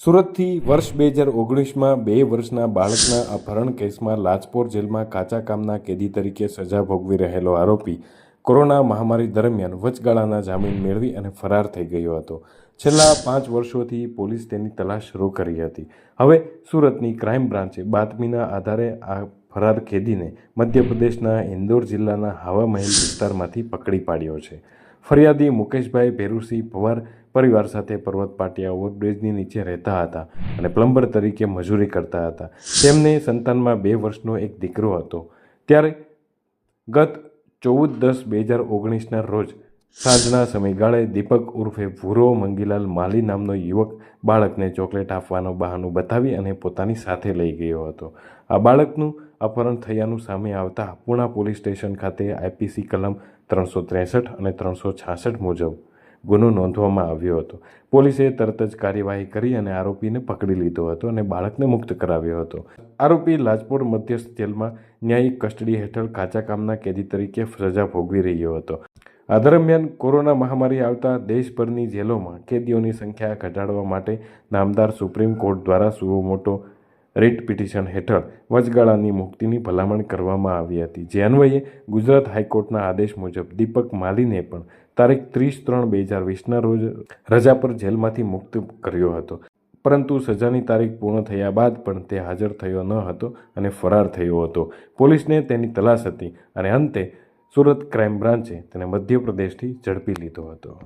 સુરતથી વર્ષ બે હજાર ઓગણીસમાં બે વર્ષના બાળકના અપહરણ કેસમાં લાજપોર જેલમાં કાચા કામના કેદી તરીકે સજા ભોગવી રહેલો આરોપી કોરોના મહામારી દરમિયાન વચગાળાના જામીન મેળવી અને ફરાર થઈ ગયો હતો. છેલ્લા પાંચ વર્ષોથી પોલીસ તેની તલાશ શરૂ કરી હતી. હવે સુરતની ક્રાઇમ બ્રાન્ચે બાતમીના આધારે આ ફરાર કેદીને મધ્યપ્રદેશના ઇન્દોર જિલ્લાના હવા મહેલ વિસ્તારમાંથી પકડી પાડ્યો છે. ફરિયાદી મુકેશભાઈ ભેરુસિંહ પવાર પરિવાર સાથે પર્વત પાટિયા ઓવરબ્રિજની નીચે રહેતા હતા અને પ્લમ્બર તરીકે મજૂરી કરતા હતા. તેમને સંતાનમાં બે વર્ષનો એક દીકરો હતો. ત્યારે ગત ચૌદ દસ બે હજાર ઓગણીસના રોજ સાંજના સમયગાળે દીપક ઉર્ફે ભૂરો મંગીલાલ માલી નામનો યુવક બાળકને ચોકલેટ આપવાનો બહાનું બતાવી અને પોતાની સાથે લઈ ગયો હતો. આ બાળકનું અપહરણ થયાનું સામે આવતા પૂણા પોલીસ સ્ટેશન ખાતે આઈપીસી કલમ ત્રણસો ત્રેસઠ અને ત્રણસો છાસઠ મુજબ ગુનો નોંધવામાં આવ્યો હતો. પોલીસે તરત જ કાર્યવાહી કરી અને આરોપીને પકડી લીધો હતો અને બાળકને મુક્ત કરાવ્યો હતો. આરોપી લાજપોર મધ્યસ્થ જેલમાં ન્યાયિક કસ્ટડી હેઠળ કાચા કામના કેદી તરીકે સજા ભોગવી રહ્યો હતો. આ દરમિયાન કોરોના મહામારી આવતા દેશભરની જેલોમાં કેદીઓની સંખ્યા ઘટાડવા માટે નામદાર સુપ્રીમ કોર્ટ દ્વારા સુઓ મોટો રીટ પિટિશન હેઠળ વચગાળાની મુક્તિની ભલામણ કરવામાં આવી હતી. જે અન્વયે ગુજરાત હાઈકોર્ટના આદેશ મુજબ દીપક માલીને પણ તારીખ ત્રીસ ત્રણ બે હજાર વીસના રોજ રજા પર જેલમાંથી મુક્ત કર્યો હતો. પરંતુ સજાની તારીખ પૂર્ણ થયા બાદ પણ તે હાજર થયો ન હતો અને ફરાર થયો હતો. પોલીસને તેની તલાશ હતી અને અંતે સુરત ક્રાઇમ બ્રાન્ચે તેને મધ્યપ્રદેશથી ઝડપી લીધો હતો.